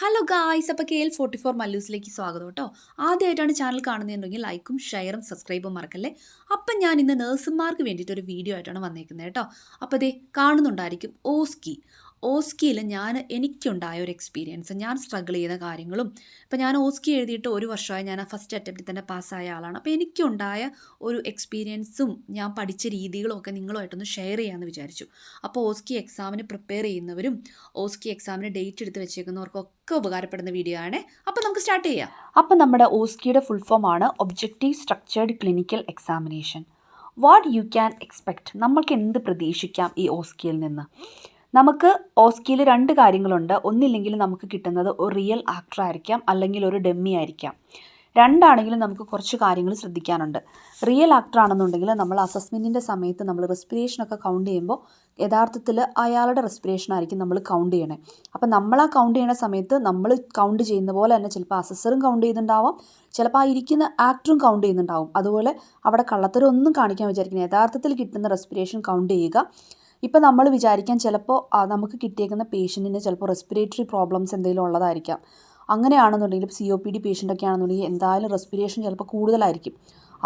Hello guys അപ്പോൾ K L forty four മല്ലൂസിലേക്ക് സ്വാഗതം കേട്ടോ. ആദ്യമായിട്ടാണ് ചാനൽ കാണുന്നതെന്നുണ്ടെങ്കിൽ ലൈക്കും ഷെയറും സബ്സ്ക്രൈബും മറക്കല്ലേ? അപ്പം ഞാൻ ഇന്ന് നഴ്സുമാർക്ക് വേണ്ടിയിട്ട് ഒരു വീഡിയോ ആയിട്ടാണ് വന്നേക്കുന്നത് കേട്ടോ. അപ്പോൾ അതേ കാണുന്നുണ്ടായിരിക്കും ഓസ്കി. ഓസ്കിയിൽ ഞാൻ എനിക്കുണ്ടായ ഒരു എക്സ്പീരിയൻസ് ഞാൻ സ്ട്രഗിൾ ചെയ്ത കാര്യങ്ങളും ഇപ്പോൾ ഞാൻ ഓസ്കി എഴുതിയിട്ട് ഒരു വർഷമായി ഞാൻ ആ ഫസ്റ്റ് അറ്റംപ്റ്റിൽ തന്നെ പാസ്സായ ആളാണ്. അപ്പോൾ എനിക്കുണ്ടായ ഒരു എക്സ്പീരിയൻസും ഞാൻ പഠിച്ച രീതികളും ഒക്കെ നിങ്ങളുമായിട്ടൊന്ന് ഷെയർ ചെയ്യാമെന്ന് വിചാരിച്ചു. അപ്പോൾ ഓസ്കി എക്സാമിന് പ്രിപ്പയർ ചെയ്യുന്നവരും ഓസ്കി എക്സാമിന് ഡേറ്റ് എടുത്ത് വെച്ചേക്കുന്നവർക്കൊക്കെ ഉപകാരപ്പെടുന്ന വീഡിയോ ആണ്. അപ്പോൾ നമുക്ക് സ്റ്റാർട്ട് ചെയ്യാം. അപ്പോൾ നമ്മുടെ ഓസ്കിയുടെ ഫുൾ ഫോം ആണ് objective structured clinical examination what you can expect നമ്മൾക്ക് എന്ത് പ്രതീക്ഷിക്കാം ഈ ഓസ്കിയിൽ നിന്ന്? നമുക്ക് ഓസ്കിയിൽ രണ്ട് കാര്യങ്ങളുണ്ട്. ഒന്നില്ലെങ്കിൽ നമുക്ക് കിട്ടുന്നത് ഒരു റിയൽ ആക്ടർ ആയിരിക്കാം അല്ലെങ്കിൽ ഒരു ഡെമ്മി ആയിരിക്കാം. രണ്ടാണെങ്കിലും നമുക്ക് കുറച്ച് കാര്യങ്ങൾ ശ്രദ്ധിക്കാനുണ്ട്. റിയൽ ആക്ടർ ആണെന്നുണ്ടെങ്കിൽ നമ്മൾ അസസ്മെന്റിന്റെ സമയത്ത് നമ്മൾ റെസ്പിറേഷനൊക്കെ കൗണ്ട് ചെയ്യുമ്പോൾ യഥാർത്ഥത്തിൽ അയാളുടെ റെസ്പിറേഷൻ ആയിരിക്കും നമ്മൾ കൗണ്ട് ചെയ്യണേ. അപ്പം നമ്മൾ ആ കൗണ്ട് ചെയ്യണ സമയത്ത് നമ്മൾ കൗണ്ട് ചെയ്യുന്ന പോലെ തന്നെ ചിലപ്പോൾ അസസ്സറും കൗണ്ട് ചെയ്യുന്നുണ്ടാവാം. ചിലപ്പോൾ ആ ഇരിക്കുന്ന ആക്ടറും കൗണ്ട് ചെയ്യുന്നുണ്ടാവും. അതുപോലെ അവിടെ കള്ളത്തരം ഒന്നും കാണിക്കാൻ വിചാരിക്കുന്നത് യഥാർത്ഥത്തിൽ കിട്ടുന്ന റെസ്പിറേഷൻ കൗണ്ട് ചെയ്യുക. ഇപ്പോൾ നമ്മൾ വിചാരിക്കാൻ ചിലപ്പോൾ നമുക്ക് കിട്ടിയേക്കുന്ന പേഷ്യന്റിന് ചിലപ്പോൾ റെസ്പിറേറ്ററി പ്രോബ്ലംസ് എന്തെങ്കിലും ഉള്ളതായിരിക്കാം. അങ്ങനെയാണെന്നുണ്ടെങ്കിൽ സി ഒ പി ഡി പേഷ്യന്റൊക്കെ ആണെന്നുണ്ടെങ്കിൽ എന്തായാലും റെസ്പിറേഷൻ ചിലപ്പോൾ കൂടുതലായിരിക്കും.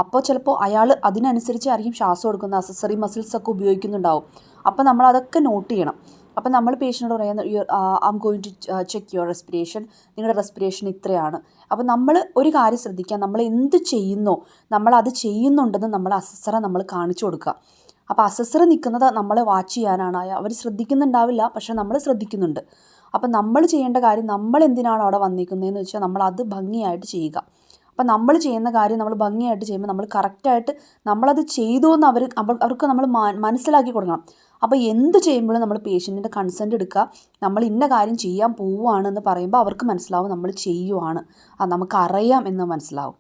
അപ്പോൾ ചിലപ്പോൾ അയാൾ അതിനനുസരിച്ചായിരിക്കും ശ്വാസം കൊടുക്കുന്ന അസസറി മസിൽസ് ഒക്കെ ഉപയോഗിക്കുന്നുണ്ടാവും. അപ്പോൾ നമ്മൾ അതൊക്കെ നോട്ട് ചെയ്യണം. അപ്പോൾ നമ്മൾ പേഷ്യന്റ് പറയുന്ന you am going to check your respiration നിങ്ങളുടെ റെസ്പിറേഷൻ ഇത്രയാണ്. അപ്പോൾ നമ്മൾ ഒരു കാര്യം ശ്രദ്ധിക്കുക. നമ്മൾ എന്ത് ചെയ്യുന്നോ നമ്മൾ അത് ചെയ്യുന്നുണ്ടെന്ന് നമ്മൾ അസസറ നമ്മൾ കാണിച്ചു കൊടുക്കുക. അപ്പോൾ അസസർ നിൽക്കുന്നത് നമ്മൾ വാച്ച് ചെയ്യാനാണ്. അവർ ശ്രദ്ധിക്കുന്നുണ്ടാവില്ല പക്ഷേ നമ്മൾ ശ്രദ്ധിക്കുന്നുണ്ട്. അപ്പം നമ്മൾ ചെയ്യേണ്ട കാര്യം നമ്മൾ എന്തിനാണ് അവിടെ വന്നിരിക്കുന്നതെന്ന് വെച്ചാൽ നമ്മൾ അത് ഭംഗിയായിട്ട് ചെയ്യുക. അപ്പം നമ്മൾ ചെയ്യുന്ന കാര്യം നമ്മൾ ഭംഗിയായിട്ട് ചെയ്യുമ്പോൾ നമ്മൾ കറക്റ്റായിട്ട് നമ്മളത് ചെയ്തു എന്ന് അവർ അവർക്ക് നമ്മൾ മനസ്സിലാക്കി കൊടുക്കണം. അപ്പോൾ എന്ത് ചെയ്യുമ്പോഴും നമ്മൾ പേഷ്യന്റിന്റെ കൺസെന്റ് എടുക്കുക. നമ്മൾ ഇന്ന കാര്യം ചെയ്യാൻ പോവുകയാണെന്ന് പറയുമ്പോൾ അവർക്ക് മനസ്സിലാവും നമ്മൾ ചെയ്യുവാണ്. അത് നമുക്കറിയാം എന്ന് മനസ്സിലാവും.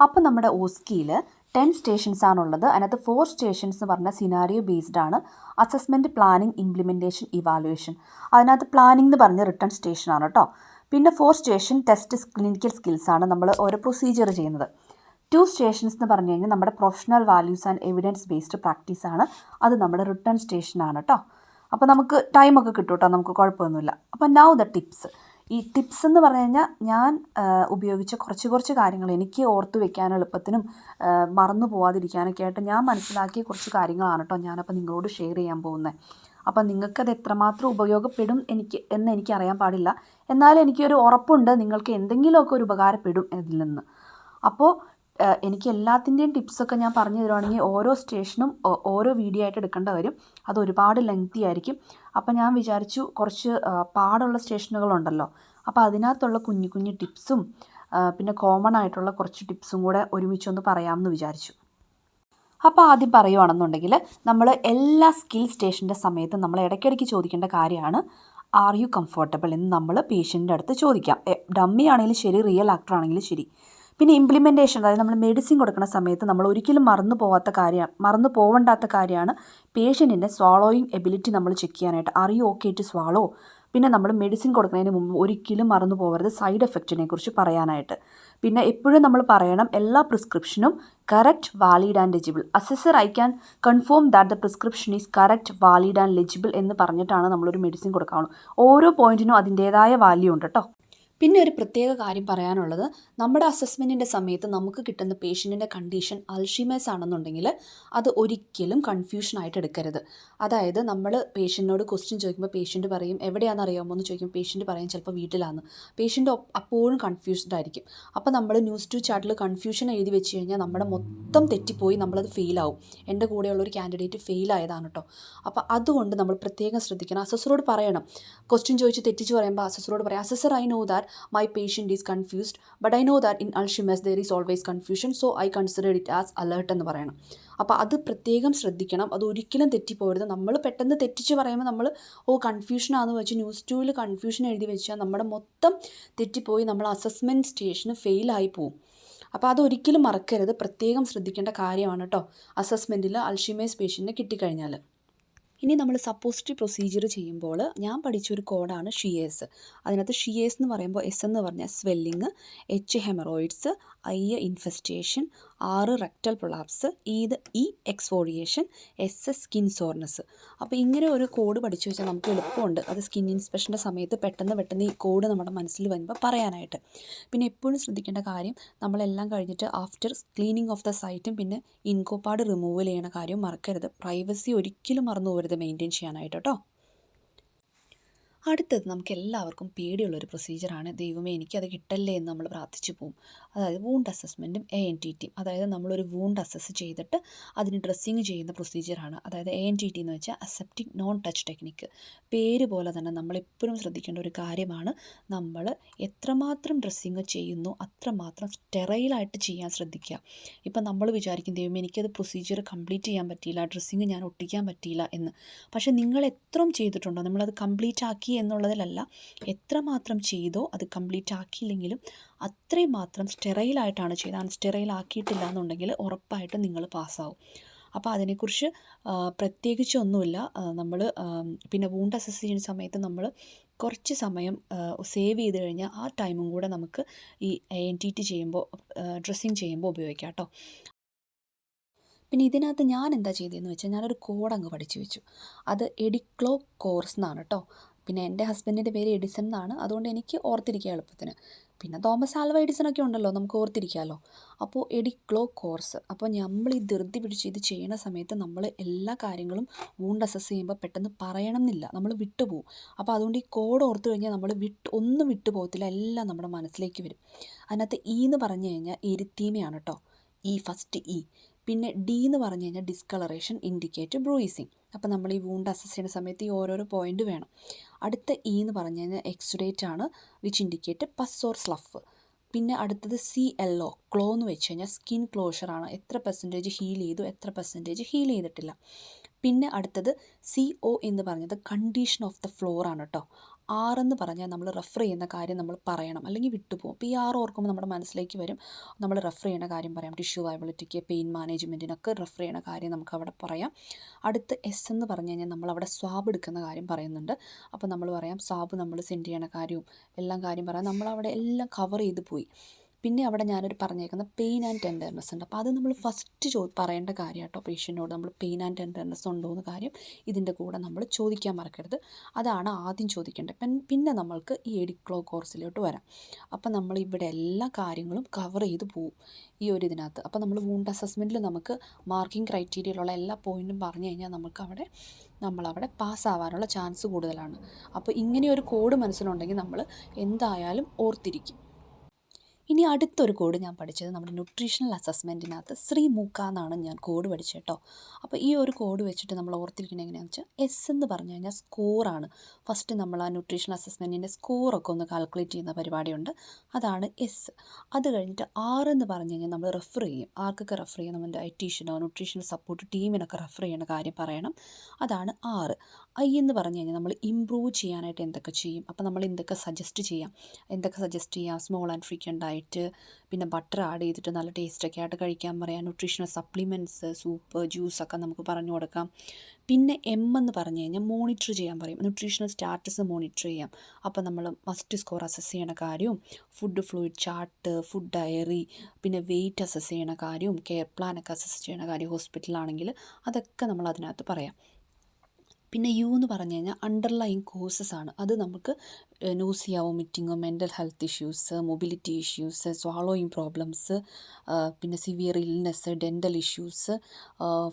അപ്പം നമ്മുടെ ഓസ്കിയിൽ ടെൻ സ്റ്റേഷൻസ് ആണുള്ളത്. അതിനകത്ത് ഫോർ സ്റ്റേഷൻസ് എന്ന് പറഞ്ഞ സിനാരിയോ ബേസ്ഡ് ആണ്. അസസ്മെന്റ് പ്ലാനിങ് ഇംപ്ലിമെന്റേഷൻ ഇവാലുവേഷൻ അതിനകത്ത് പ്ലാനിംഗ് എന്ന് പറഞ്ഞ റിട്ടേൺ സ്റ്റേഷൻ ആണ് കേട്ടോ പിന്നെ four station test clinical skills ആണ് നമ്മൾ ഓരോ പ്രൊസീജിയർ ചെയ്യുന്നത്. ടു സ്റ്റേഷൻസ് എന്ന് പറഞ്ഞു കഴിഞ്ഞാൽ നമ്മുടെ professional values and evidence based practice ആണ്. അത് നമ്മുടെ റിട്ടേൺ സ്റ്റേഷനാണ് കേട്ടോ അപ്പോൾ നമുക്ക് ടൈമൊക്കെ കിട്ടും കേട്ടോ നമുക്ക് കുഴപ്പമൊന്നുമില്ല. അപ്പോൾ നൗ ദ ടിപ്സ് ഈ ടിപ്സ് എന്ന് പറഞ്ഞു കഴിഞ്ഞാൽ ഞാൻ ഉപയോഗിച്ച കുറച്ച് കുറച്ച് കാര്യങ്ങൾ എനിക്ക് ഓർത്ത് വെക്കാൻ എളുപ്പത്തിനും മറന്നു പോവാതിരിക്കാനൊക്കെ ആയിട്ട് ഞാൻ മനസ്സിലാക്കിയ കുറച്ച് കാര്യങ്ങളാണ് കേട്ടോ ഞാനപ്പോൾ നിങ്ങളോട് ഷെയർ ചെയ്യാൻ പോകുന്നത് അപ്പം നിങ്ങൾക്കത് എത്രമാത്രം ഉപയോഗപ്പെടും എനിക്ക് എന്ന് എനിക്കറിയാൻ പാടില്ല. എന്നാലും എനിക്കൊരു ഉറപ്പുണ്ട് നിങ്ങൾക്ക് എന്തെങ്കിലുമൊക്കെ ഒരു ഉപകാരപ്പെടും ഇതിൽ നിന്ന്. അപ്പോൾ എനിക്ക് എല്ലാത്തിന്റെയും ടിപ്സൊക്കെ ഞാൻ പറഞ്ഞു തരുവാണെങ്കിൽ ഓരോ സ്റ്റേഷനും ഓരോ വീഡിയോ ആയിട്ട് എടുക്കേണ്ട വരും. അത് ഒരുപാട് ലെങ്തി ആയിരിക്കും. അപ്പം ഞാൻ വിചാരിച്ചു കുറച്ച് പാടുള്ള സ്റ്റേഷനുകളുണ്ടല്ലോ അപ്പോൾ അതിനകത്തുള്ള കുഞ്ഞു കുഞ്ഞു ടിപ്സും പിന്നെ കോമൺ ആയിട്ടുള്ള കുറച്ച് ടിപ്സും കൂടെ ഒരുമിച്ചൊന്ന് പറയാമെന്ന് വിചാരിച്ചു. അപ്പോൾ ആദ്യം പറയുവാണെന്നുണ്ടെങ്കിൽ നമ്മൾ എല്ലാ സ്കിൽ സ്റ്റേഷന്റെ സമയത്ത് നമ്മൾ ഇടയ്ക്കിടയ്ക്ക് ചോദിക്കേണ്ട കാര്യമാണ് ആർ യു കംഫർട്ടബിൾ എന്ന് നമ്മൾ പേഷ്യന്റെ അടുത്ത് ചോദിക്കാം. ഡമ്മി ആണെങ്കിലും ശരി റിയൽ ആക്ടർ ആണെങ്കിലും ശരി. പിന്നെ ഇംപ്ലിമെന്റേഷൻ അതായത് നമ്മൾ മെഡിസിൻ കൊടുക്കുന്ന സമയത്ത് നമ്മൾ ഒരിക്കലും മറന്നു പോവാത്ത കാര്യം മറന്നു പോവേണ്ടാത്ത കാര്യമാണ് പേഷ്യന്റിന്റെ സ്വാളോയിങ് എബിലിറ്റി നമ്മൾ ചെക്ക് ചെയ്യാനായിട്ട്. അറിയോ ഓക്കെ ടു സ്വാളോ പിന്നെ നമ്മൾ മെഡിസിൻ കൊടുക്കുന്നതിന് മുമ്പ് ഒരിക്കലും മറന്നു പോകരുത് സൈഡ് എഫക്റ്റിനെ കുറിച്ച് പറയാനായിട്ട്. പിന്നെ എപ്പോഴും നമ്മൾ പറയണം എല്ലാ പ്രിസ്ക്രിപ്ഷനും correct valid and legible assessor I can confirm that the prescription is correct valid and legible എന്ന് പറഞ്ഞിട്ടാണ് നമ്മളൊരു മെഡിസിൻ കൊടുക്കാവുള്ളൂ ഓരോ പോയിന്റിനും അതിന്റേതായ വാല്യൂ ഉണ്ട് കേട്ടോ പിന്നെ ഒരു പ്രത്യേക കാര്യം പറയാനുള്ളത്. നമ്മുടെ അസസ്മെന്റിന്റെ സമയത്ത് നമുക്ക് കിട്ടുന്ന പേഷ്യന്റിന്റെ കണ്ടീഷൻ അൽഷിമേഴ്സ് ആണെന്നുണ്ടെങ്കിൽ അത് ഒരിക്കലും കൺഫ്യൂഷനായിട്ട് എടുക്കരുത്. അതായത് നമ്മൾ പേഷ്യന്റിനോട് ക്വസ്റ്റ്യൻ ചോദിക്കുമ്പോൾ പേഷ്യന്റ് പറയും എവിടെയാണെന്ന് അറിയാമോ എന്ന് ചോദിക്കുമ്പോൾ പേഷ്യന്റ് പറയും ചിലപ്പോൾ വീട്ടിലാണ്. പേഷ്യന്റ് അപ്പോഴും കൺഫ്യൂസ്ഡ് ആയിരിക്കും. അപ്പോൾ നമ്മൾ ന്യൂസ് ടു ചാർട്ടിൽ കൺഫ്യൂഷൻ എഴുതി വെച്ച് കഴിഞ്ഞാൽ നമ്മുടെ മൊത്തം തെറ്റിപ്പോയി നമ്മളത് ഫെയിലാവും എന്റെ കൂടെയുള്ളൊരു കാൻഡിഡേറ്റ് ഫെയിൽ ആയതാണ് കേട്ടോ അപ്പോൾ അതുകൊണ്ട് നമ്മൾ പ്രത്യേകം ശ്രദ്ധിക്കണം. അസസറോട് പറയണം. ക്വസ്റ്റ്യൻ ചോദിച്ച് തെറ്റിച്ച് പറയുമ്പോൾ അസസറോട് പറയാം assessor I know that my patient is confused but I know that in Alzheimer's there is always confusion so I considered it as alert എന്ന് പറയണം. അപ്പോൾ അത് പ്രത്യേകം ശ്രദ്ധിക്കണം. അത് ഒരിക്കലും തെറ്റിപ്പോരുത് നമ്മൾ പെട്ടെന്ന് തെറ്റിച്ച് പറയുമ്പോൾ നമ്മൾ ഓ കൺഫ്യൂഷനാന്ന് വെച്ച് ന്യൂസ് ടൂവിൽ കൺഫ്യൂഷൻ എഴുതി വെച്ചാൽ നമ്മുടെ മൊത്തം തെറ്റിപ്പോയി നമ്മൾ അസസ്മെന്റ് സ്റ്റേഷന് ഫെയിലായി പോവും. അപ്പോൾ അതൊരിക്കലും മറക്കരുത്. പ്രത്യേകം ശ്രദ്ധിക്കേണ്ട കാര്യമാണ് കേട്ടോ. അസസ്മെന്റിൽ അൽഷിമേസ് പേഷ്യന്റിന് കിട്ടിക്കഴിഞ്ഞാൽ ഇനി നമ്മൾ സപ്പോസിറ്ററി പ്രൊസീജിയർ ചെയ്യുമ്പോൾ ഞാൻ പഠിച്ചൊരു കോഡാണ് ഷിയേഴ്സ് അതിനകത്ത് ഷിയേഴ്സ് എന്ന് പറയുമ്പോൾ എസ് എന്ന് പറഞ്ഞാൽ swelling H haemorrhoids I infestation R rectal prolapse ഇത് E exfoliation S S skin soreness അപ്പോൾ ഇങ്ങനെ ഒരു കോഡ് പഠിച്ചു വെച്ചാൽ നമുക്ക് എളുപ്പമുണ്ട്. അത് സ്കിൻ ഇൻസ്പെക്ഷന്റെ സമയത്ത് പെട്ടെന്ന് പെട്ടെന്ന് ഈ കോഡ് നമ്മുടെ മനസ്സിൽ വരുമ്പോൾ പറയാനായിട്ട്. പിന്നെ എപ്പോഴും ശ്രദ്ധിക്കേണ്ട കാര്യം നമ്മളെല്ലാം കഴിഞ്ഞിട്ട് ആഫ്റ്റർ ക്ലീനിങ് ഓഫ് ദ സൈറ്റും പിന്നെ ഇൻകോപ്പാട് റിമൂവൽ ചെയ്യണ കാര്യം മറക്കരുത്. പ്രൈവസി ഒരിക്കലും മറന്നു പോകരുത് മെയിന്റെയിൻ ചെയ്യാനായിട്ട് കേട്ടോ അടുത്തത് നമുക്ക് എല്ലാവർക്കും പേടിയുള്ളൊരു പ്രൊസീജിയറാണ് ദൈവമേ എനിക്കത് കിട്ടല്ലേ എന്ന് നമ്മൾ പ്രാർത്ഥിച്ചു പോകും അതായത് വൂണ്ട് അസസ്മെന്റും എ എൻ ടി ടിയും അതായത് നമ്മളൊരു വൂണ്ട് അസസ് ചെയ്തിട്ട് അതിന് ഡ്രസ്സിങ് ചെയ്യുന്ന പ്രൊസീജിയറാണ് അതായത് എ എൻ ടി ടി എന്ന് വെച്ചാൽ അസെപ്റ്റിക് നോൺ ടച്ച് ടെക്നിക്ക് പേര് പോലെ തന്നെ നമ്മളെപ്പോഴും ശ്രദ്ധിക്കേണ്ട ഒരു കാര്യമാണ് നമ്മൾ എത്രമാത്രം ഡ്രസ്സിങ് ചെയ്യുന്നു അത്രമാത്രം സ്റ്റെറൈലായിട്ട് ചെയ്യാൻ ശ്രദ്ധിക്കുക. ഇപ്പം നമ്മൾ വിചാരിക്കും ദൈവം എനിക്കത് പ്രൊസീജിയർ കംപ്ലീറ്റ് ചെയ്യാൻ പറ്റിയില്ല ഡ്രസ്സിങ് ഞാൻ ഒട്ടിക്കാൻ പറ്റിയില്ല എന്ന്. പക്ഷേ നിങ്ങൾ എത്രയും ചെയ്തിട്ടുണ്ടോ? നമ്മളത് കംപ്ലീറ്റ് ആക്കി എന്നുള്ളതിലല്ല എത്രമാത്രം ചെയ്തോ അത് കംപ്ലീറ്റ് ആക്കിയില്ലെങ്കിലും അത്രയും മാത്രം സ്റ്റെറൈലായിട്ടാണ് ചെയ്തത്. അൺസ്റ്റെറൈൽ ആക്കിയിട്ടില്ല എന്നുണ്ടെങ്കിൽ ഉറപ്പായിട്ടും നിങ്ങൾ പാസ്സാവും. അപ്പോൾ അതിനെക്കുറിച്ച് പ്രത്യേകിച്ചൊന്നുമില്ല. നമ്മൾ പിന്നെ വൂണ്ട് അസസ് ചെയ്യുന്ന സമയത്ത് നമ്മൾ കുറച്ച് സമയം സേവ് ചെയ്ത് കഴിഞ്ഞാൽ ആ ടൈമും കൂടെ നമുക്ക് ഈ എൻ ടി ടി ചെയ്യുമ്പോൾ ഡ്രസ്സിങ് ചെയ്യുമ്പോൾ ഉപയോഗിക്കാം കേട്ടോ. പിന്നെ ഇതിനകത്ത് ഞാൻ എന്താ ചെയ്തതെന്ന് വെച്ചാൽ ഞാനൊരു കോഡ് അങ്ങ് പഠിച്ചു വെച്ചു. അത് എഡിക്ലോ കോഴ്സ് എന്നാണ് കേട്ടോ. പിന്നെ എന്റെ ഹസ്ബൻഡിന്റെ പേര് എഡിസൺ എന്നാണ്. അതുകൊണ്ട് എനിക്ക് ഓർത്തിരിക്കുക എളുപ്പത്തിന്. പിന്നെ തോമസ് ആൽവ എഡിസൺ ഒക്കെ ഉണ്ടല്ലോ നമുക്ക് ഓർത്തിരിക്കാമല്ലോ അപ്പോൾ എഡിക്ലോ കോഴ്സ് അപ്പോൾ നമ്മൾ ഈ ധൃതി പിടിച്ച് ഇത് ചെയ്യുന്ന സമയത്ത് നമ്മൾ എല്ലാ കാര്യങ്ങളും വൂണ്ട് അസസ് ചെയ്യുമ്പോൾ പെട്ടെന്ന് പറയണം എന്നില്ല നമ്മൾ വിട്ടുപോകും അപ്പോൾ അതുകൊണ്ട് ഈ കോഡ് ഓർത്തു കഴിഞ്ഞാൽ നമ്മൾ വിട്ട് ഒന്നും വിട്ടുപോകത്തില്ല എല്ലാം നമ്മുടെ മനസ്സിലേക്ക് വരും. അതിനകത്ത് ഈ എന്ന് പറഞ്ഞു കഴിഞ്ഞാൽ എരുത്തീമയാണ് കേട്ടോ. ഈ ഫസ്റ്റ് ഇ പിന്നെ ഡി എന്ന് പറഞ്ഞു കഴിഞ്ഞാൽ ഡിസ്കളറേഷൻ ഇൻഡിക്കേറ്റ് ബ്രൂയിസിങ് അപ്പോൾ നമ്മൾ ഈ വൂണ്ട് അസസ് ചെയ്യുന്ന സമയത്ത് ഈ ഓരോരോ പോയിന്റ് വേണം. അടുത്ത ഇ എന്ന് പറഞ്ഞു കഴിഞ്ഞാൽ എക്സുഡേറ്റ് ആണ് which indicate pus or slough പിന്നെ അടുത്തത് സി ഒ ക്ലോ എന്ന് വെച്ച് കഴിഞ്ഞാൽ സ്കിൻ ക്ലോഷർ ആണ്. എത്ര പെർസെന്റേജ് ഹീൽ ചെയ്തു എത്ര പെർസെന്റേജ് ഹീൽ ചെയ്തിട്ടില്ല. പിന്നെ അടുത്തത് സി ഒ എന്ന് പറഞ്ഞത് കണ്ടീഷൻ ഓഫ് ദ ഫ്ലോർ ആണ് കേട്ടോ ആറെന്ന് പറഞ്ഞാൽ നമ്മൾ റെഫർ ചെയ്യുന്ന കാര്യം നമ്മൾ പറയണം. അല്ലെങ്കിൽ വിട്ടുപോകും പി ആർ ഓർക്കുമ്പോൾ നമ്മുടെ മനസ്സിലേക്ക് വരും. നമ്മൾ റെഫർ ചെയ്യുന്ന കാര്യം പറയാം. ടിഷ്യൂ വയബിലിറ്റിക്ക് പെയിൻ മാനേജ്മെന്റിനൊക്കെ റെഫർ ചെയ്യുന്ന കാര്യം നമുക്ക് അവിടെ പറയാം. അടുത്ത് എസ് എന്ന് പറഞ്ഞു കഴിഞ്ഞാൽ നമ്മൾ അവിടെ സ്വാബ് എടുക്കുന്ന കാര്യം പറയുന്നുണ്ട്. അപ്പോൾ നമ്മൾ പറയാം സ്വാബ് നമ്മൾ സെൻഡ് ചെയ്യണ കാര്യവും എല്ലാം കാര്യം പറയാം. നമ്മളവിടെ എല്ലാം കവർ ചെയ്ത് പോയി. പിന്നെ അവിടെ ഞാനൊരു പറഞ്ഞേക്കുന്ന പെയിൻ ആൻഡ് ടെൻഡർനെസ് ഉണ്ട്. അപ്പോൾ അത് നമ്മൾ ഫസ്റ്റ് ചോ പറയേണ്ട കാര്യം കേട്ടോ പേഷ്യന്റിനോട് നമ്മൾ പെയിൻ ആൻഡ് ടെൻഡർനെസ് ഉണ്ടോ എന്ന് കാര്യം ഇതിന്റെ കൂടെ നമ്മൾ ചോദിക്കാൻ മറക്കരുത്. അതാണ് ആദ്യം ചോദിക്കേണ്ടത്. പിന്നെ നമ്മൾക്ക് ഈ എഡിക്ലോ കോഴ്സിലോട്ട് വരാം. അപ്പോൾ നമ്മൾ ഇവിടെ എല്ലാ കാര്യങ്ങളും കവർ ചെയ്ത് പോവും ഈ ഒരു ഇതിനകത്ത്. അപ്പോൾ നമ്മൾ വൂണ്ട് അസസ്മെന്റിൽ നമുക്ക് മാർക്കിംഗ് ക്രൈറ്റീരിയയിലുള്ള എല്ലാ പോയിന്റും പറഞ്ഞു കഴിഞ്ഞാൽ നമുക്ക് അവിടെ നമ്മളവിടെ പാസ്സാവാനുള്ള ചാൻസ് കൂടുതലാണ്. അപ്പോൾ ഇങ്ങനെ ഒരു കോഡ് മനസ്സിലുണ്ടെങ്കിൽ നമ്മൾ എന്തായാലും ഓർത്തിരിക്കും. ഇനി അടുത്തൊരു കോഡ് ഞാൻ പഠിച്ചത് നമ്മുടെ ന്യൂട്രീഷണൽ അസസ്മെന്റിനകത്ത് ശ്രീ മൂക്ക എന്നാണ് ഞാൻ കോഡ് പഠിച്ചത് കേട്ടോ. അപ്പോൾ ഈ ഒരു കോഡ് വെച്ചിട്ട് നമ്മൾ ഓർത്തിരിക്കുന്നത് എങ്ങനെയാണെന്ന് വെച്ചാൽ എസ് എന്ന് പറഞ്ഞു കഴിഞ്ഞാൽ സ്കോറാണ് ഫസ്റ്റ് നമ്മൾ ആ ന്യൂട്രീഷണൽ അസസ്മെന്റിന്റെ സ്കോറൊക്കെ ഒന്ന് കാൽക്കുലേറ്റ് ചെയ്യുന്ന പരിപാടിയുണ്ട്. അതാണ് എസ് അത് കഴിഞ്ഞിട്ട് ആർ എന്ന് പറഞ്ഞു കഴിഞ്ഞാൽ നമ്മൾ റെഫർ ചെയ്യും. ആർക്കൊക്കെ റെഫർ ചെയ്യണം? നമ്മുടെ ഡയറ്റീഷ്യനോ ന്യൂട്രീഷണൽ സപ്പോർട്ട് ടീമിനൊക്കെ റെഫർ ചെയ്യുന്ന കാര്യം പറയണം. അതാണ് ആറ് ഐ എന്ന് പറഞ്ഞു കഴിഞ്ഞാൽ നമ്മൾ ഇമ്പ്രൂവ് ചെയ്യാനായിട്ട് എന്തൊക്കെ ചെയ്യും? അപ്പോൾ നമ്മൾ എന്തൊക്കെ സജസ്റ്റ് ചെയ്യാം? എന്തൊക്കെ സജസ്റ്റ് ചെയ്യാം? സ്മോൾ ആൻഡ് ഫ്രീക്വന്റ് ഡയറ്റ് പിന്നെ ബട്ടർ ആഡ് ചെയ്തിട്ട് നല്ല ടേസ്റ്റൊക്കെ ആയിട്ട് കഴിക്കാൻ പറയാം. ന്യൂട്രീഷണൽ സപ്ലിമെന്റ്സ് സൂപ്പ് ജ്യൂസൊക്കെ നമുക്ക് പറഞ്ഞു കൊടുക്കാം. പിന്നെ എം എന്ന് പറഞ്ഞു കഴിഞ്ഞാൽ മോണിറ്റർ ചെയ്യാൻ പറയും. ന്യൂട്രീഷണൽ സ്റ്റാറ്റസ് മോണിറ്റർ ചെയ്യാം. അപ്പോൾ നമ്മൾ മസ്റ്റ് സ്കോർ അസസ് ചെയ്യണ കാര്യവും food fluid chart food diary പിന്നെ വെയിറ്റ് അസസ് ചെയ്യണ കാര്യവും കെയർ പ്ലാനൊക്കെ അസസ് ചെയ്യണ കാര്യം ഹോസ്പിറ്റലാണെങ്കിൽ അതൊക്കെ നമ്മൾ അതിനകത്ത് പറയാം. പിന്നെ യു എന്ന് പറഞ്ഞു കഴിഞ്ഞാൽ അണ്ടർലൈൻ കോഴ്സസ് ആണ്. അത് നമുക്ക് nausea vomiting mental health issues mobility issues swallowing problems പിന്നെ severe illness dental issues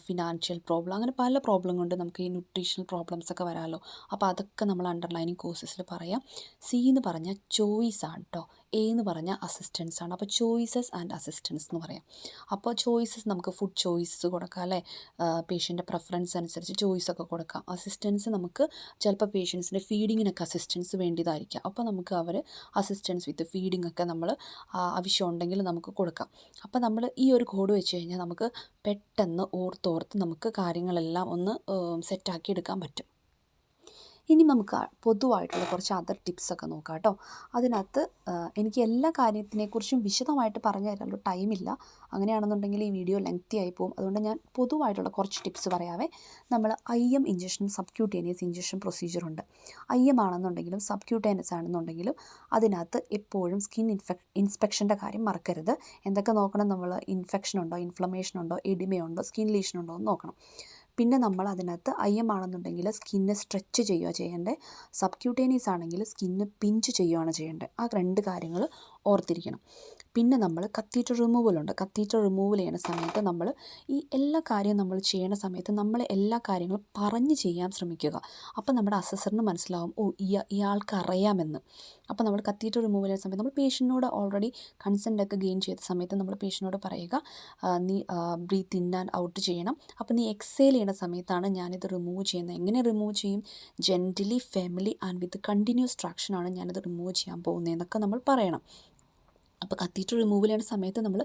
financial problem അങ്ങനെ പല പ്രോബ്ലം കൊണ്ട് നമുക്ക് ഈ ന്യൂട്രീഷണൽ പ്രോബ്ലംസ് ഒക്കെ വരാമല്ലോ. അപ്പോൾ അതൊക്കെ നമ്മൾ അണ്ടർലൈനിങ് കോഴ്സസിൽ പറയാം. സി എന്ന് പറഞ്ഞാൽ ചോയ്സ് ആണ് കേട്ടോ എ എന്ന് പറഞ്ഞാൽ അസിസ്റ്റൻസ് ആണ്. അപ്പോൾ ചോയ്സസ് ആൻഡ് അസിസ്റ്റൻസ് എന്ന് പറയാം. അപ്പോൾ ചോയ്സസ് നമുക്ക് ഫുഡ് ചോയ്സസ് കൊടുക്കാം അല്ലേ? പേഷ്യന്റെ പ്രിഫറൻസ് അനുസരിച്ച് ചോയ്സ് ഒക്കെ കൊടുക്കാം. അസിസ്റ്റൻസ് നമുക്ക് ചിലപ്പോൾ പേഷ്യൻസിന്റെ ഫീഡിങ്ങിനൊക്കെ അസിസ്റ്റൻസ് വേണ്ടിയതായിരിക്കാം അപ്പോൾ നമുക്ക് അവർ അസിസ്റ്റൻസ് വിത്ത് ഫീഡിംഗ് ഒക്കെ നമ്മൾ ആവശ്യമുണ്ടെങ്കിൽ നമുക്ക് കൊടുക്കാം. അപ്പോൾ നമ്മൾ ഈ ഒരു കോഡ് വെച്ച് കഴിഞ്ഞാൽ നമുക്ക് പെട്ടെന്ന് ഓർത്തോർത്ത് നമുക്ക് കാര്യങ്ങളെല്ലാം ഒന്ന് സെറ്റാക്കി എടുക്കാൻ പറ്റും. ഇനി നമുക്ക് പൊതുവായിട്ടുള്ള കുറച്ച് അതർ ടിപ്സൊക്കെ നോക്കാം കേട്ടോ അതിനകത്ത് എനിക്ക് എല്ലാ കാര്യത്തിനെക്കുറിച്ചും വിശദമായിട്ട് പറഞ്ഞു തരാനുള്ള ടൈമില്ല അങ്ങനെയാണെന്നുണ്ടെങ്കിൽ ഈ വീഡിയോ ലെങ്തി ആയി പോകും. അതുകൊണ്ട് ഞാൻ പൊതുവായിട്ടുള്ള കുറച്ച് ടിപ്സ് പറയാവേ. നമ്മൾ ഐ എം ഇഞ്ചക്ഷനും സബ്ക്യൂട്ടേനിയസ് ഇഞ്ചക്ഷൻ പ്രൊസീജിയറുണ്ട് ഐ എം ആണെന്നുണ്ടെങ്കിലും സബ്ക്യൂട്ടേനിയസ് ആണെന്നുണ്ടെങ്കിലും അതിനകത്ത് എപ്പോഴും സ്കിൻ ഇൻഫെക് ഇൻസ്പെക്ഷന്റെ കാര്യം മറക്കരുത്. എന്തൊക്കെ നോക്കണം നമ്മൾ? ഇൻഫെക്ഷൻ ഉണ്ടോ? ഇൻഫ്ലമേഷൻ ഉണ്ടോ? എഡിമയുണ്ടോ സ്കിൻ ലീഷൻ ഉണ്ടോ? എന്ന് നോക്കണം. പിന്നെ നമ്മൾ അതിനകത്ത് ഐ എം ആണെന്നുണ്ടെങ്കിൽ സ്കിന്ന് സ്ട്രെച്ച് ചെയ്യുക ചെയ്യേണ്ടത് സബ്ക്യൂട്ടേനിയസ് ആണെങ്കിൽ സ്കിന്ന് പിഞ്ച് ചെയ്യുകയാണ് ചെയ്യേണ്ടത് ആ രണ്ട് കാര്യങ്ങൾ ഓർത്തിരിക്കണം. പിന്നെ നമ്മൾ കത്തീറ്റർ റിമൂവലുണ്ട് കത്തീറ്റർ റിമൂവൽ ചെയ്യുന്ന സമയത്ത് നമ്മൾ ഈ എല്ലാ കാര്യവും നമ്മൾ ചെയ്യുന്ന സമയത്ത് നമ്മൾ എല്ലാ കാര്യങ്ങളും പറഞ്ഞ് ചെയ്യാൻ ശ്രമിക്കുക. അപ്പോൾ നമ്മുടെ അസസറിന് മനസ്സിലാവും ഓ ഇയാ ഇയാൾക്ക് അറിയാമെന്ന്. അപ്പോൾ നമ്മൾ കത്തീറ്റർ റിമൂവൽ ചെയ്യുന്ന സമയത്ത് നമ്മൾ പേഷ്യന്റിനോട് ഓൾറെഡി കൺസെന്റ് ഒക്കെ ഗെയിൻ ചെയ്ത സമയത്ത് നമ്മൾ പേഷ്യന്റിനോട് പറയുക നീ ബ്രീത്ത് ഇൻ ആൻഡ് ഔട്ട് ചെയ്യണം. അപ്പോൾ നീ എക്സേൽ ചെയ്യുന്ന സമയത്താണ് ഞാനിത് റിമൂവ് ചെയ്യുന്നത്. എങ്ങനെ റിമൂവ് ചെയ്യും? Gently firmly and with continuous ട്രാക്ഷനാണ് ഞാനിത് റിമൂവ് ചെയ്യാൻ പോകുന്നതെന്നൊക്കെ നമ്മൾ പറയണം. അപ്പോൾ കത്തീറ്റർ റിമൂവ് ചെയ്യുന്ന സമയത്ത് നമ്മൾ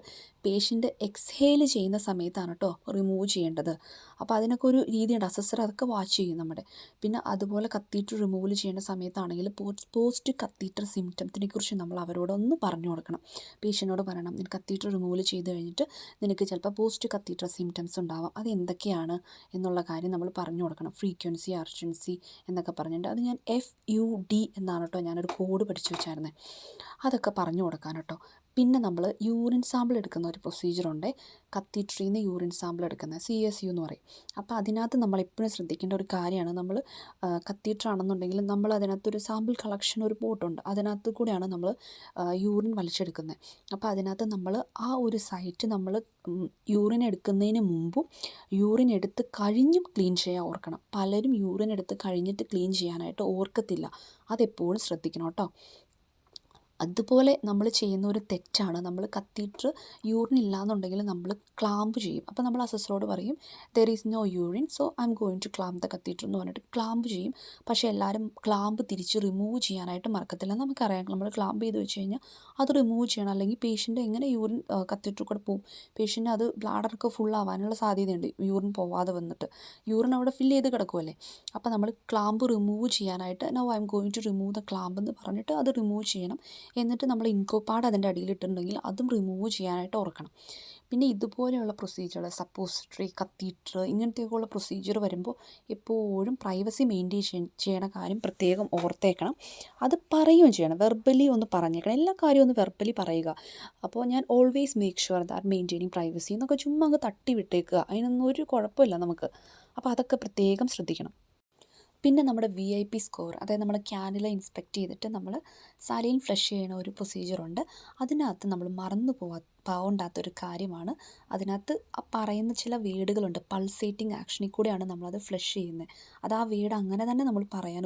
പേഷ്യന്റ് എക്സ്ഹേൽ ചെയ്യുന്ന സമയത്താണ് കേട്ടോ റിമൂവ് ചെയ്യേണ്ടത്. അപ്പോൾ അതിനൊക്കെ ഒരു രീതിയുണ്ട്. അസസർ അതൊക്കെ വാച്ച് ചെയ്യും നമ്മുടെ. പിന്നെ അതുപോലെ കത്തീറ്റർ റിമൂവ് ചെയ്യേണ്ട സമയത്താണെങ്കിൽ പോസ്റ്റ് കത്തീറ്റർ സിംറ്റംസിനെ കുറിച്ച് നമ്മൾ അവരോടൊന്ന് പറഞ്ഞു കൊടുക്കണം. പേഷ്യന്റിനോട് പറയണം നിനക്ക് കത്തീറ്റർ റിമൂവ് ചെയ്ത് കഴിഞ്ഞിട്ട് നിനക്ക് ചിലപ്പോൾ പോസ്റ്റ് കത്തീറ്റർ സിംറ്റംസ് ഉണ്ടാവാം. അത് എന്തൊക്കെയാണ്? എന്നുള്ള കാര്യം നമ്മൾ പറഞ്ഞു കൊടുക്കണം. ഫ്രീക്വൻസി അർജൻസി എന്നൊക്കെ പറഞ്ഞിട്ടുണ്ട് അത് ഞാൻ എഫ് യു ഡി എന്നാണ് കേട്ടോ ഞാനൊരു കോഡ് പഠിച്ചു വെച്ചായിരുന്നത് അതൊക്കെ പറഞ്ഞു കൊടുക്കാൻ കേട്ടോ. പിന്നെ നമ്മൾ യൂറിൻ സാമ്പിൾ എടുക്കുന്ന ഒരു പ്രൊസീജിയറുണ്ട് കത്തീട്രിയിൽ യൂറിൻ സാമ്പിൾ എടുക്കുന്ന സി എസ് യു എന്ന് പറയും. അപ്പോൾ അതിനകത്ത് നമ്മൾ എപ്പോഴും ശ്രദ്ധിക്കേണ്ട ഒരു കാര്യമാണ് നമ്മൾ ആണെന്നുണ്ടെങ്കിൽ നമ്മൾ അതിനകത്തൊരു സാമ്പിൾ കളക്ഷൻ ഒരു പോട്ടുണ്ട് അതിനകത്ത് കൂടെയാണ് നമ്മൾ യൂറിൻ വലിച്ചെടുക്കുന്നത്. അപ്പോൾ അതിനകത്ത് നമ്മൾ ആ ഒരു സൈറ്റ് നമ്മൾ യൂറിൻ എടുക്കുന്നതിന് മുമ്പും യൂറിൻ എടുത്ത് കഴിഞ്ഞും ക്ലീൻ ചെയ്യാൻ ഓർക്കണം. പലരും യൂറിൻ എടുത്ത് കഴിഞ്ഞിട്ട് ക്ലീൻ ചെയ്യാനായിട്ട് ഓർക്കത്തില്ല. അതെപ്പോഴും ശ്രദ്ധിക്കണം കേട്ടോ. അതുപോലെ നമ്മൾ ചെയ്യുന്ന ഒരു തെറ്റാണ്. നമ്മൾ കത്തീറ്റർ യൂറിൻ ഇല്ലാന്നുണ്ടെങ്കിൽ നമ്മൾ ക്ലാമ്പ് ചെയ്യും. അപ്പോൾ നമ്മൾ അസസറോട് പറയും there is no urine so I'm going to clamp the catheter എന്ന് പറഞ്ഞിട്ട് ക്ലാമ്പ് ചെയ്യും. പക്ഷേ എല്ലാവരും ക്ലാമ്പ് തിരിച്ച് റിമൂവ് ചെയ്യാനായിട്ട് മറക്കത്തില്ല. നമുക്കറിയാം നമ്മൾ ക്ലാമ്പ് ചെയ്ത് വെച്ച് കഴിഞ്ഞാൽ അത് റിമൂവ് ചെയ്യണം. അല്ലെങ്കിൽ പേഷ്യന്റ് എങ്ങനെ യൂറിൻ കത്തീറ്റർ കൂടെ പോകും പേഷ്യന്റ് അത് ബ്ലാഡറൊക്കെ ഫുൾ ആവാനുള്ള സാധ്യതയുണ്ട് യൂറിൻ പോവാതെ വന്നിട്ട്. യൂറിൻ അവിടെ ഫില്ല് ചെയ്ത് കിടക്കുമല്ലേ അപ്പോൾ നമ്മൾ ക്ലാമ്പ് റിമൂവ് ചെയ്യാനായിട്ട് no I'm going to remove the clamp എന്ന് പറഞ്ഞിട്ട് അത് റിമൂവ് ചെയ്യണം. എന്നിട്ട് നമ്മൾ ഇൻകോ പാഡ് അതിന്റെ അടിയിലിട്ടുണ്ടെങ്കിൽ അതും റിമൂവ് ചെയ്യാനായിട്ട് ഓർക്കണം. പിന്നെ ഇതുപോലെയുള്ള പ്രൊസീജിയർ സപ്പോസിറ്ററി കത്തീറ്റർ ഇങ്ങനത്തെയൊക്കെയുള്ള പ്രൊസീജിയർ വരുമ്പോൾ എപ്പോഴും പ്രൈവസി മെയിന്റെയിൻ ചെയ്യണ കാര്യം പ്രത്യേകം ഓർത്തേക്കണം. അത് പറയുകയും ചെയ്യണം. വെർബലി ഒന്ന് പറഞ്ഞേക്കണം. എല്ലാ കാര്യവും ഒന്ന് വെർബലി പറയുക. അപ്പോൾ ഞാൻ always make sure that maintaining privacy എന്നൊക്കെ ചുമ്മാ അങ്ങ് തട്ടി വിട്ടേക്കുക. അതിനൊന്നും ഒരു കുഴപ്പമില്ല നമുക്ക്. അപ്പോൾ അതൊക്കെ പ്രത്യേകം ശ്രദ്ധിക്കണം. പിന്നെ നമ്മുടെ വി ഐ പി സ്കോർ അതായത് നമ്മൾ ക്യാനില ഇൻസ്പെക്ട് ചെയ്തിട്ട് നമ്മൾ സാലിയിൽ ഫ്ലഷ് ചെയ്യുന്ന ഒരു പ്രൊസീജിയറുണ്ട് അതിനകത്ത് നമ്മൾ മറന്നു പോവാ പോകണ്ടാത്തൊരു കാര്യമാണ്. അതിനകത്ത് പറയുന്ന ചില വീടുകളുണ്ട് പൾസേറ്റിംഗ് ആക്ഷനിൽ കൂടെയാണ് നമ്മളത് ഫ്ലഷ് ചെയ്യുന്നത് അത് ആ വീട് അങ്ങനെ തന്നെ നമ്മൾ പറയാൻ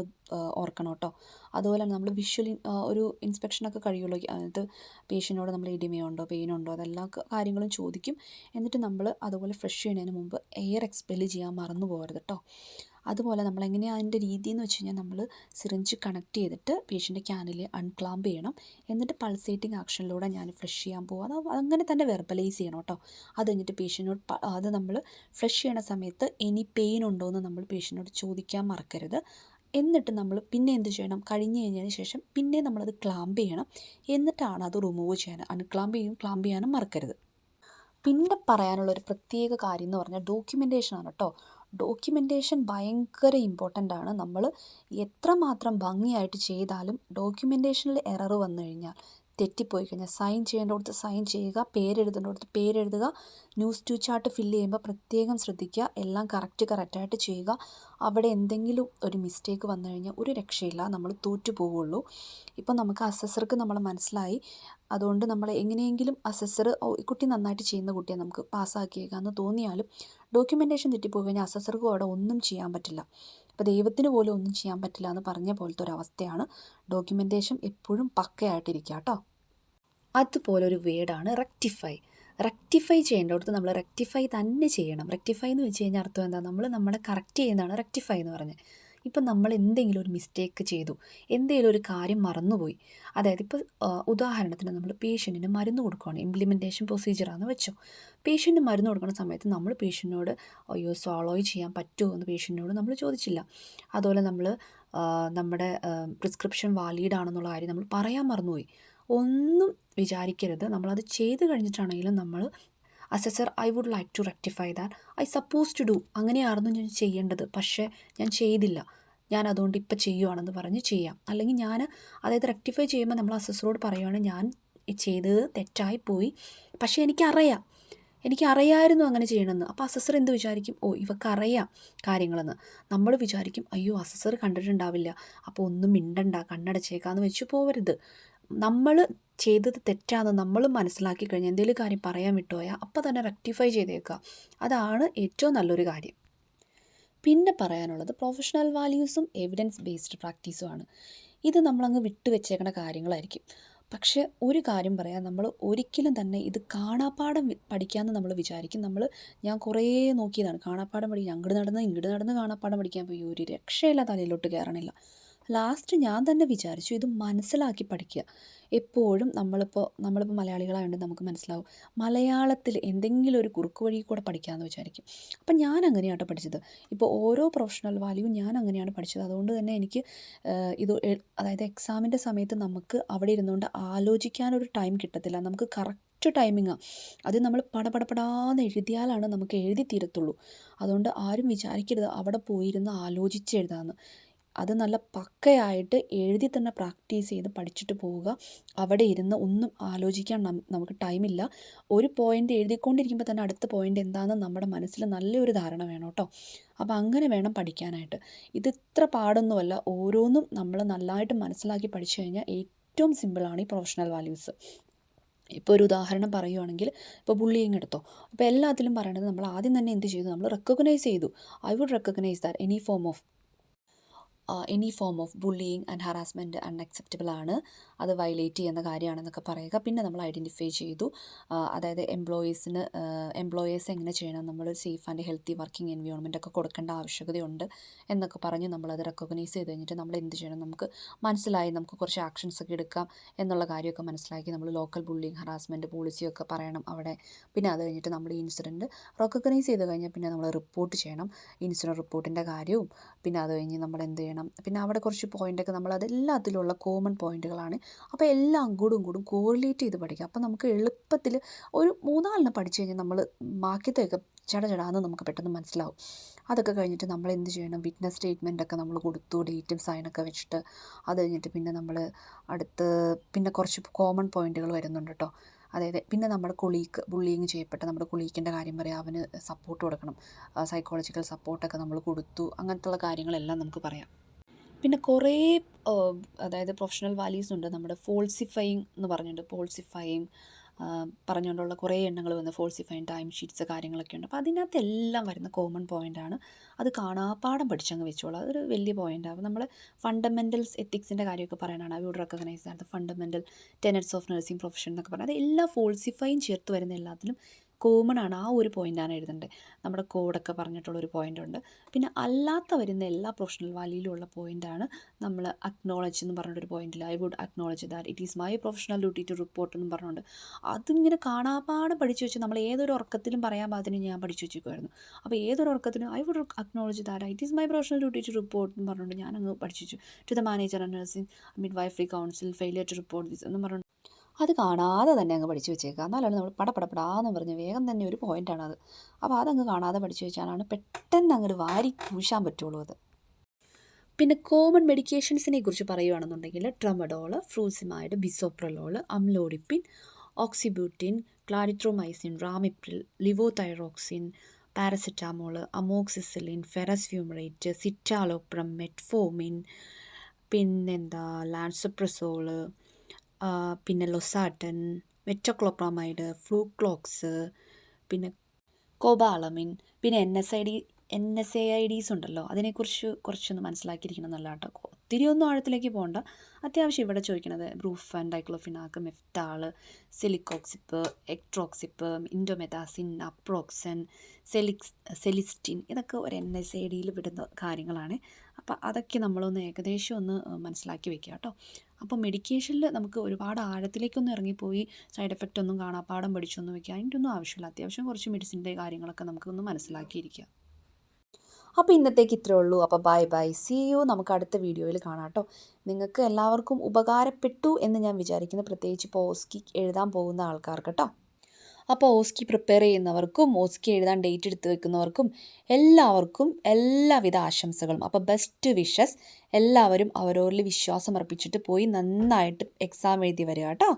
ഓർക്കണം കേട്ടോ അതുപോലെ നമ്മൾ വിഷ്വൽ ഒരു ഇൻസ്പെക്ഷനൊക്കെ കഴിയുള്ളൂ. അത് പേഷ്യന്റിനോട് നമ്മൾ ഇടിമയുണ്ടോ പെയിനുണ്ടോ അതെല്ലാ കാര്യങ്ങളും ചോദിക്കും. എന്നിട്ട് നമ്മൾ അതുപോലെ ഫ്ലഷ് ചെയ്യുന്നതിന് മുമ്പ് എയർ എക്സ്പെൽ ചെയ്യാൻ മറന്നു പോകരുത് കേട്ടോ അതുപോലെ നമ്മൾ എങ്ങനെയാണ് അതിന്റെ രീതി എന്ന് വെച്ച് കഴിഞ്ഞാൽ നമ്മൾ സിറിഞ്ച് കണക്ട് ചെയ്തിട്ട് പേഷ്യന്റെ ക്യാനിൽ അൺക്ലാമ്പ് ചെയ്യണം. എന്നിട്ട് പൾസേറ്റിംഗ് ആക്ഷനിലൂടെ ഞാൻ ഫ്ലഷ് ചെയ്യാൻ പോകും അത് അങ്ങനെ തന്നെ വെർബലൈസ് ചെയ്യണം കേട്ടോ. അത് കഴിഞ്ഞിട്ട് പേഷ്യനോട് അത് നമ്മൾ ഫ്ലഷ് ചെയ്യണ സമയത്ത് എനി പെയിൻ ഉണ്ടോ എന്ന് നമ്മൾ പേഷ്യനോട് ചോദിക്കാൻ മറക്കരുത്. എന്നിട്ട് നമ്മൾ പിന്നെ എന്ത് ചെയ്യണം? കഴിഞ്ഞ് കഴിഞ്ഞതിന് ശേഷം പിന്നെ നമ്മളത് ക്ലാമ്പ് ചെയ്യണം. എന്നിട്ടാണ് അത് റിമൂവ് ചെയ്യാൻ അൺക്ലാമ്പ് ചെയ്യും ക്ലാമ്പ് ചെയ്യാനും മറക്കരുത്. പിന്നെ പറയാനുള്ള ഒരു പ്രത്യേക കാര്യം എന്ന് പറഞ്ഞാൽ ഡോക്യുമെന്റേഷൻ ആണ് കേട്ടോ. ഡോക്യുമെന്റേഷൻ ഭയങ്കര ഇമ്പോർട്ടന്റ് ആണ്. നമ്മൾ എത്രമാത്രം ഭംഗിയായിട്ട് ചെയ്താലും ഡോക്യുമെന്റേഷനിൽ എറർ വന്നു കഴിഞ്ഞാൽ തെറ്റിപ്പോയി കഴിഞ്ഞാൽ സൈൻ ചെയ്യേണ്ടടുത്ത് സൈൻ ചെയ്യുക പേരെഴുതേണ്ടടുത്ത് പേരെഴുതുക ന്യൂസ് ടു ചാർട്ട് ഫില്ല് ചെയ്യുമ്പോൾ പ്രത്യേകം ശ്രദ്ധിക്കുക എല്ലാം കറക്റ്റ് കറക്റ്റായിട്ട് ചെയ്യുക. അവിടെ എന്തെങ്കിലും ഒരു മിസ്റ്റേക്ക് വന്നു കഴിഞ്ഞാൽ ഒരു രക്ഷയില്ല നമ്മൾ തോറ്റു പോവുള്ളൂ. ഇപ്പം നമുക്ക് അസസർക്ക് നമ്മൾ മനസ്സിലായി. അതുകൊണ്ട് നമ്മൾ എങ്ങനെയെങ്കിലും അസസർ കുട്ടി നന്നായിട്ട് ചെയ്യുന്ന കുട്ടിയെ നമുക്ക് പാസ്സാക്കിയേക്കാമെന്ന് തോന്നിയാലും ഡോക്യുമെന്റേഷൻ തെറ്റിപ്പോയി കഴിഞ്ഞാൽ അസസർക്കും അവിടെ ഒന്നും ചെയ്യാൻ പറ്റില്ല. അപ്പോൾ ദൈവത്തിന് പോലും ഒന്നും ചെയ്യാൻ പറ്റില്ല എന്ന് പറഞ്ഞ പോലത്തെ ഒരു അവസ്ഥയാണ്. ഡോക്യുമെന്റേഷൻ എപ്പോഴും പക്കയായിട്ടിരിക്കുക കേട്ടോ അതുപോലൊരു വേർഡാണ് റെക്ടിഫൈ റെക്ടിഫൈ ചെയ്യേണ്ടടുത്ത് നമ്മൾ റെക്ടിഫൈ തന്നെ ചെയ്യണം. റെക്ടിഫൈ എന്ന് വെച്ച് കഴിഞ്ഞാൽ അർത്ഥം എന്താ? നമ്മൾ നമ്മളെ കറക്റ്റ് ചെയ്യുന്നതാണ് റെക്ടിഫൈ എന്ന് പറഞ്ഞത് ഇപ്പം നമ്മൾ എന്തെങ്കിലും ഒരു മിസ്റ്റേക്ക് ചെയ്തു എന്തെങ്കിലും ഒരു കാര്യം മറന്നുപോയി. അതായത് ഇപ്പോൾ ഉദാഹരണത്തിന് നമ്മൾ പേഷ്യന്റിന് മരുന്ന് കൊടുക്കുകയാണ് ഇംപ്ലിമെന്റേഷൻ പ്രൊസീജിയറാണെന്ന് വെച്ചോ. പേഷ്യന്റ് മരുന്ന് കൊടുക്കുന്ന സമയത്ത് നമ്മൾ പേഷ്യന്റിനോട് അയ്യോ സോളോയ് ചെയ്യാൻ പറ്റുമോ? എന്ന് പേഷ്യന്റിനോട് നമ്മൾ ചോദിച്ചില്ല. അതുപോലെ നമ്മൾ നമ്മുടെ പ്രിസ്ക്രിപ്ഷൻ വാലിഡ് ആണെന്നുള്ള കാര്യം നമ്മൾ പറയാൻ മറന്നുപോയി. ഒന്നും വിചാരിക്കരുത്. നമ്മളത് ചെയ്ത് കഴിഞ്ഞിട്ടാണെങ്കിലും നമ്മൾ assessor I would like to rectify that I suppose to do അങ്ങനെയായിരുന്നു ഞാൻ ചെയ്യേണ്ടത്. പക്ഷേ ഞാൻ ചെയ്തില്ല. ഞാൻ അതുകൊണ്ട് ഇപ്പം ചെയ്യുവാണെന്ന് പറഞ്ഞ് ചെയ്യാം. അല്ലെങ്കിൽ ഞാൻ അതായത് റെക്ടിഫൈ ചെയ്യുമ്പോൾ നമ്മൾ അസസറോട് പറയുവാണ് ഞാൻ ചെയ്തത് തെറ്റായിപ്പോയി പക്ഷേ എനിക്കറിയാം. എനിക്കറിയായിരുന്നു അങ്ങനെ ചെയ്യണമെന്ന്. അപ്പോൾ അസസർ എന്ത് വിചാരിക്കും? ഓ ഇവക്കറിയാം കാര്യങ്ങളെന്ന്. നമ്മൾ വിചാരിക്കും അയ്യോ അസസർ കണ്ടിട്ടുണ്ടാവില്ല. അപ്പോൾ ഒന്നും മിണ്ടണ്ട കണ്ണടച്ചേക്കാന്ന് വെച്ച് പോവരുത്. നമ്മൾ ചെയ്തത് തെറ്റാന്ന് നമ്മൾ മനസ്സിലാക്കി കഴിഞ്ഞാൽ എന്തെങ്കിലും കാര്യം പറയാൻ വിട്ടുപോയാൽ അപ്പോൾ തന്നെ റെക്ടിഫൈ ചെയ്തേക്കുക അതാണ് ഏറ്റവും നല്ലൊരു കാര്യം. പിന്നെ പറയാനുള്ളത് പ്രൊഫഷണൽ വാല്യൂസും എവിഡൻസ് ബേസ്ഡ് പ്രാക്ടീസുമാണ് ഇത് നമ്മളങ്ങ് വിട്ടു വെച്ചേക്കണ കാര്യങ്ങളായിരിക്കും. പക്ഷേ ഒരു കാര്യം പറയാം നമ്മൾ ഒരിക്കലും തന്നെ ഇത് കാണാപ്പാടം പഠിക്കാമെന്ന് നമ്മൾ വിചാരിക്കും. നമ്മൾ ഞാൻ കുറേ നോക്കിയതാണ്. കാണാപ്പാടം പഠിക്കാൻ അങ്ങോട്ട് നടന്ന് ഇങ്ങോട്ട് നടന്ന് കാണാപ്പാടം പഠിക്കാൻ പോയി ഒരു രക്ഷയില്ല തലയിലോട്ട് കയറണില്ല ലാസ്റ്റ് ഞാൻ തന്നെ വിചാരിച്ചു ഇത് മനസ്സിലാക്കി പഠിക്കുക. എപ്പോഴും നമ്മളിപ്പോൾ നമ്മളിപ്പോൾ മലയാളികളായതുകൊണ്ട് നമുക്ക് മനസ്സിലാവും. മലയാളത്തിൽ എന്തെങ്കിലും ഒരു കുറുക്ക് വഴി കൂടെ പഠിക്കാമെന്ന് വിചാരിക്കും. അപ്പം ഞാൻ അങ്ങനെയാട്ടോ പഠിച്ചത്. ഇപ്പോൾ ഓരോ പ്രൊഫഷണൽ വാല്യൂ ഞാൻ അങ്ങനെയാണ് പഠിച്ചത്. അതുകൊണ്ട് തന്നെ എനിക്ക് ഇത് അതായത് എക്സാമിന്റെ സമയത്ത് നമുക്ക് അവിടെ ഇരുന്നുകൊണ്ട് ആലോചിക്കാനൊരു ടൈം കിട്ടത്തില്ല. നമുക്ക് കറക്റ്റ് ടൈമിങ്ങാണ് അത് നമ്മൾ പടപടപടാന്ന് എഴുതിയാലാണ് നമുക്ക് എഴുതി തീരത്തുള്ളൂ. അതുകൊണ്ട് ആരും വിചാരിക്കരുത്. അവിടെ പോയിരുന്ന് ആലോചിച്ച് എഴുതാമെന്ന് അത് നല്ല പക്കയായിട്ട് എഴുതി തന്നെ പ്രാക്ടീസ് ചെയ്ത് പഠിച്ചിട്ട് പോവുക. അവിടെ ഇരുന്ന് ഒന്നും ആലോചിക്കാൻ നമുക്ക് ടൈമില്ല ഒരു പോയിന്റ് എഴുതിക്കൊണ്ടിരിക്കുമ്പോൾ തന്നെ അടുത്ത പോയിന്റ് എന്താണെന്ന് നമ്മുടെ മനസ്സിൽ നല്ലൊരു ധാരണ വേണം കേട്ടോ. അപ്പോൾ അങ്ങനെ വേണം പഠിക്കാനായിട്ട്. ഇത് ഇത്ര പാടൊന്നുമല്ല. ഓരോന്നും നമ്മൾ നല്ലതായിട്ട് മനസ്സിലാക്കി പഠിച്ചു കഴിഞ്ഞാൽ ഏറ്റവും സിമ്പിളാണ് ഈ പ്രൊഫഷണൽ വാല്യൂസ് ഇപ്പോൾ ഒരു ഉദാഹരണം പറയുവാണെങ്കിൽ ഇപ്പോൾ ബുള്ളിയിങ് എടുത്തോ. അപ്പോൾ എല്ലാത്തിലും പറയണത് നമ്മൾ ആദ്യം തന്നെ എന്ത് ചെയ്തു? നമ്മൾ റെക്കഗ്നൈസ് ചെയ്തു. I would recognise that any form of any form of bullying and harassment unacceptable ആണ്. അത് വയലേറ്റ് ചെയ്യുന്ന കാര്യമാണെന്നൊക്കെ പറയുക. പിന്നെ നമ്മൾ ഐഡന്റിഫൈ ചെയ്തു. അതായത് എംപ്ലോയീസിന് എംപ്ലോയേഴ്സ് എങ്ങനെ ചെയ്യണം? നമ്മൾ safe and healthy working environment ഒക്കെ കൊടുക്കേണ്ട ആവശ്യകതയുണ്ട് എന്നൊക്കെ പറഞ്ഞ് നമ്മളത് റെക്കഗ്നൈസ് ചെയ്ത് കഴിഞ്ഞിട്ട് നമ്മൾ എന്ത് ചെയ്യണം? നമുക്ക് മനസ്സിലായി നമുക്ക് കുറച്ച് ആക്ഷൻസ് ഒക്കെ എടുക്കാം എന്നുള്ള കാര്യമൊക്കെ മനസ്സിലാക്കി നമ്മൾ ലോക്കൽ ബുള്ളിങ് ഹറാസ്മെന്റ് പോളിസിയൊക്കെ പറയണം അവിടെ. പിന്നെ അത് കഴിഞ്ഞിട്ട് നമ്മൾ ഈ ഇൻസിഡന്റ് റെക്കഗ്നൈസ് ചെയ്ത് കഴിഞ്ഞാൽ പിന്നെ നമ്മൾ റിപ്പോർട്ട് ചെയ്യണം. ഇൻസിഡന്റ് റിപ്പോർട്ടിന്റെ കാര്യവും. പിന്നെ അത് കഴിഞ്ഞ് നമ്മൾ എന്ത് ചെയ്യണം? പിന്നെ അവിടെ കുറച്ച് പോയിന്റൊക്കെ നമ്മൾ അതെല്ലാത്തിലുള്ള കോമൺ പോയിന്റുകളാണ് അപ്പോൾ എല്ലാം അങ്ങോട്ടും ഇങ്ങോട്ടും കോറിലേറ്റ് ചെയ്ത് പഠിക്കുക അപ്പോൾ നമുക്ക് എളുപ്പത്തിൽ ഒരു മൂന്നാലെണ്ണം പഠിച്ചു കഴിഞ്ഞാൽ നമ്മൾ ബാക്കിയത്തെയൊക്കെ ചട ചടാന്ന് നമുക്ക് പെട്ടെന്ന് മനസ്സിലാവും. അതൊക്കെ കഴിഞ്ഞിട്ട് നമ്മൾ എന്ത് ചെയ്യണം? വിറ്റ്നസ് സ്റ്റേറ്റ്മെന്റ് ഒക്കെ നമ്മൾ കൊടുത്തു ഡേറ്റും സൈനൊക്കെ വെച്ചിട്ട് അത് കഴിഞ്ഞിട്ട് പിന്നെ നമ്മൾ അടുത്ത് പിന്നെ കുറച്ച് കോമൺ പോയിന്റുകൾ വരുന്നുണ്ട് കേട്ടോ. അതായത് പിന്നെ നമ്മുടെ കൊളീക്ക് ബുള്ളിങ് ചെയ്യപ്പെട്ട നമ്മുടെ കൊളീക്കിന്റെ കാര്യം പറയാം. അവന് സപ്പോർട്ട് കൊടുക്കണം. സൈക്കോളജിക്കൽ സപ്പോർട്ടൊക്കെ നമ്മൾ കൊടുത്തു. അങ്ങനത്തുള്ള കാര്യങ്ങളെല്ലാം നമുക്ക് പറയാം. പിന്നെ കുറേ അതായത് പ്രൊഫഷണൽ വാല്യൂസ് ഉണ്ട്. നമ്മുടെ ഫോൾസിഫൈയിങ് എന്ന് പറഞ്ഞിട്ടുണ്ട്. ഫോൾസിഫൈയിങ് പറഞ്ഞുകൊണ്ടുള്ള കുറേ എണ്ണങ്ങൾ വന്ന് ഫോൾസിഫൈൻ ടൈം ഷീറ്റ്സ് കാര്യങ്ങളൊക്കെ ഉണ്ട്. അപ്പോൾ അതിനകത്ത് എല്ലാം വരുന്ന കോമൺ പോയിന്റാണ് അത് കാണാപ്പാടം പഠിച്ചങ്ങ് വെച്ചോളാം. അതൊരു വലിയ അപ്പോൾ നമ്മൾ ഫണ്ടമെന്റൽസ് എത്തിക്സിന്റെ കാര്യമൊക്കെ പറയാനാണ് would recognise that fundamental tenets of nursing profession എന്നൊക്കെ പറഞ്ഞാൽ അത് എല്ലാ ഫോൾസിഫൈയും ചേർത്ത് വരുന്ന എല്ലാത്തിലും കോമൺ ആണ്. ആ ഒരു പോയിന്റാണ് എഴുതേണ്ടത് നമ്മുടെ കോഡൊക്കെ പറഞ്ഞിട്ടുള്ളൊരു പോയിന്റുണ്ട് പിന്നെ അല്ലാത്ത വരുന്ന എല്ലാ പ്രൊഫഷണൽ വാല്യൂയിലും ഉള്ള പോയിന്റാണ് നമ്മൾ അക്നോളജ് എന്ന് പറഞ്ഞിട്ടൊരു പോയിന്റിൽ I would acknowledge that it is my professional duty to report എന്ന് പറഞ്ഞുകൊണ്ട്. അതിങ്ങനെ കാണാപ്പാടം പഠിച്ചു വെച്ച് നമ്മൾ ഏതൊരു ഉറക്കത്തിലും പറയാൻ പാകത്തിന് ഞാൻ പഠിച്ചു വെച്ചിരിക്കുമായിരുന്നു അപ്പോൾ ഏതൊരു ഉറക്കത്തിനും I would acknowledge that it is my professional duty to report എന്ന് പറഞ്ഞുകൊണ്ട് ഞാൻ അങ്ങ് പഠിച്ചു to the manager and nursing midwifery council failure to report this എന്ന് പറഞ്ഞു അത് കാണാതെ തന്നെ അങ്ങ് പഠിച്ചു വെച്ചേക്കുക. എന്നാലാണ് നമ്മൾ പടപടപടാന്ന് പറഞ്ഞ് വേഗം തന്നെ ഒരു പോയിന്റാണ് അത് അപ്പോൾ അതങ്ങ് കാണാതെ പഠിച്ചു വെച്ചാലാണ് പെട്ടെന്ന് അങ്ങോട്ട് വാരി പൂശാൻ പറ്റുള്ളൂ അത്. പിന്നെ കോമൺ മെഡിക്കേഷൻസിനെ കുറിച്ച് പറയുകയാണെന്നുണ്ടെങ്കിൽ tramadol furosemide bisoprolol amlodipine oxybutynin clarithromycin ramipril levothyroxine paracetamol amoxicillin ferrous fumarate citalopram metformin പിന്നെന്താ ലാൻസപ്രസോൾ പിന്നെ ലൊസാട്ടൻ മെറ്റോക്ലോപ്രാമൈഡ് ഫ്ലൂക്ലോക്സ് പിന്നെ കോബാളമിൻ പിന്നെ N S I D N S A I Ds ഉണ്ടല്ലോ. അതിനെക്കുറിച്ച് കുറച്ചൊന്ന് മനസ്സിലാക്കിയിരിക്കണം നല്ല കേട്ടോ ഒത്തിരി ഒന്നും ആഴത്തിലേക്ക് പോകണ്ട അത്യാവശ്യം ഇവിടെ ചോദിക്കണത് ബ്രൂഫൻ ഡൈക്ലോഫിനാക്ക് മെഫ്റ്റാൾ സെലിക്കോക്സിപ്പ് എക്ട്രോക്സിപ്പ് ഇൻഡോമെതാസിൻ അപ്രോക്സൻ സെലിക്സ് സെലിസ്റ്റിൻ ഇതൊക്കെ ഒരു എൻ എസ് ഐ ഡിയിൽ വിടുന്ന കാര്യങ്ങളാണ്. അപ്പോൾ അതൊക്കെ നമ്മളൊന്ന് ഏകദേശം ഒന്ന് മനസ്സിലാക്കി വെക്കുക കേട്ടോ. അപ്പോൾ മെഡിക്കേഷനിൽ നമുക്ക് ഒരുപാട് ആഴത്തിലേക്കൊന്നും ഇറങ്ങിപ്പോയി സൈഡ് എഫക്റ്റ് ഒന്നും കാണാപ്പാടം പഠിച്ചൊന്നും വെക്കുക അതിന്റെ ഒന്നും ആവശ്യമില്ല. അത്യാവശ്യം കുറച്ച് മെഡിസിന്റെ കാര്യങ്ങളൊക്കെ നമുക്കൊന്ന് മനസ്സിലാക്കിയിരിക്കുക. അപ്പോൾ ഇന്നത്തേക്ക് ഇത്രേ ഉള്ളൂ. അപ്പോൾ ബൈ ബൈ സി യു നമുക്ക് അടുത്ത വീഡിയോയിൽ കാണാം കേട്ടോ. നിങ്ങൾക്ക് എല്ലാവർക്കും ഉപകാരപ്പെട്ടു എന്ന് ഞാൻ വിചാരിക്കുന്നു. പ്രത്യേകിച്ച് പോസ്റ്റ് എഴുതാൻ പോകുന്ന ആൾക്കാർക്ക് കേട്ടോ. അപ്പോൾ ഓസ്കി പ്രിപ്പയർ ചെയ്യുന്നവർക്കും ഓസ്കി എഴുതാൻ ഡേറ്റ് എടുത്ത് വെക്കുന്നവർക്കും എല്ലാവർക്കും എല്ലാവിധ ആശംസകളും. അപ്പോൾ ബെസ്റ്റ് വിഷസ് എല്ലാവരും അവരോരിൽ വിശ്വാസം അർപ്പിച്ചിട്ട് പോയി നന്നായിട്ട് എക്സാം എഴുതി വരിക കേട്ടോ.